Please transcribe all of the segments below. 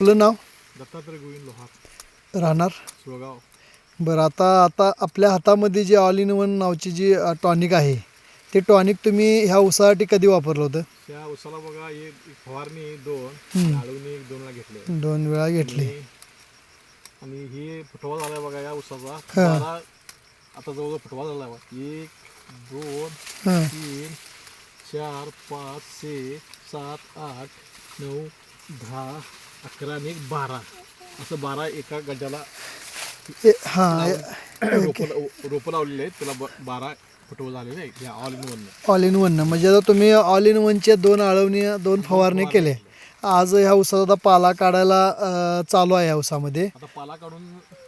आपलं नाव? दत्तात्रय गोविंद लोहार. राहणार? सुळगाव बरं आता आता आपल्या हातामध्ये जे ऑल इन वन नावची जी टॉनिक आहे ते टॉनिक तुम्ही ह्या उसासाठी कधी वापरलं होतं? त्या उसाला बघा एक एक फवारणी दोन. आळवणी एक दोनला घेतले. दोन वेळा घेतली. आणि- हे फुटवा झालाय बघा या उसाचा. आता जवळजवळ फुटवा झाला एक दोन तीन चार पाच सहा सात आठ नऊ दहा अकरा आणि एक बारा. असं बारा एका गड्याला ए- हां रोपं रोपं लावलेले आहेत. त्याला ब- बारा फुटवा झालेले आहेत. या all in one all in one म्हणजे आता तुम्ही ऑल इन वनचे दोन आळवणी दोन फवारणी केले. आज ह्या उसाचा आता पाला काढायला अं, चालू आहे ह्या उसामध्ये. आता पाला काढून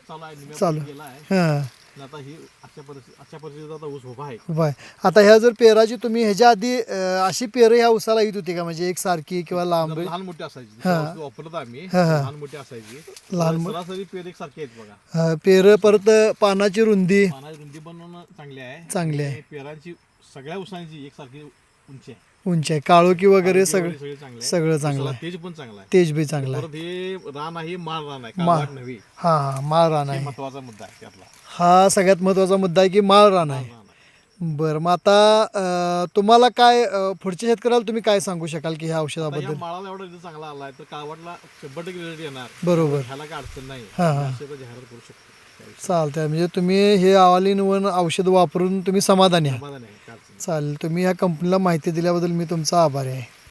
चालू आहे. निम्या चालू. गेला आहे. हां. आणि आता ही अशा परिस्थिती अशा परिस्थितीत आता ऊस उभा आहे. बाय आता ह्या जर पेराची तुम्ही ह्याच्या आधी अं, अशी पेरं ह्या उसाला येत होती का? म्हणजे एक सारखी किंवा लांब? जर लहान मोठी असायची. वापरत आम्ही हा, हा. लहान मोठी असायची. सरासरी पेर एक सारखी आहेत बघा. अं, पेरं परत पानाची रुंदी. पानाची रुंदी बनवणं चांगली आहे. चांगली आहे. आणि पेरांची सगळ्या उसांची एक सारखी उंची आहे. उंची आहे. काळोखी वगैरे सगळं सगळे चांगले आहे. आहे. तेज पण चांगला आहे. तेज बी चांगला आहे परत हे रान आहे माळ रान आहे माळ. काळवाट नव्हे हा हा माळ रान हे आहे. महत्त्वाचा मुद्दा आहे त्यातला. हा सगळ्यात महत्त्वाचा मुद्दा आहे की माळ रान आहे. आहे. बरं मग आता अं, तुम्हाला काय अं, पुढच्या शेतकऱ्याला तुम्ही काय सांगू शकाल की ह्या आता या औषधाबद्दल? माळाला एवढा रिझल्ट चांगला आलाय तर काळवाटला शंभर टक्के रिझल्ट येणार. बरोबर. ह्याला काय अडचण नाही. हा, हा. जाहिरात करू शकतो. चालतंय. म्हणजे तुम्ही हे इन वन औषध वापरून तुम्ही समाधानी आहात. समाधान आहे. चालेल. तुम्ही या कंपनीला माहिती दिल्याबद्दल मी तुमचा आभारी आहे.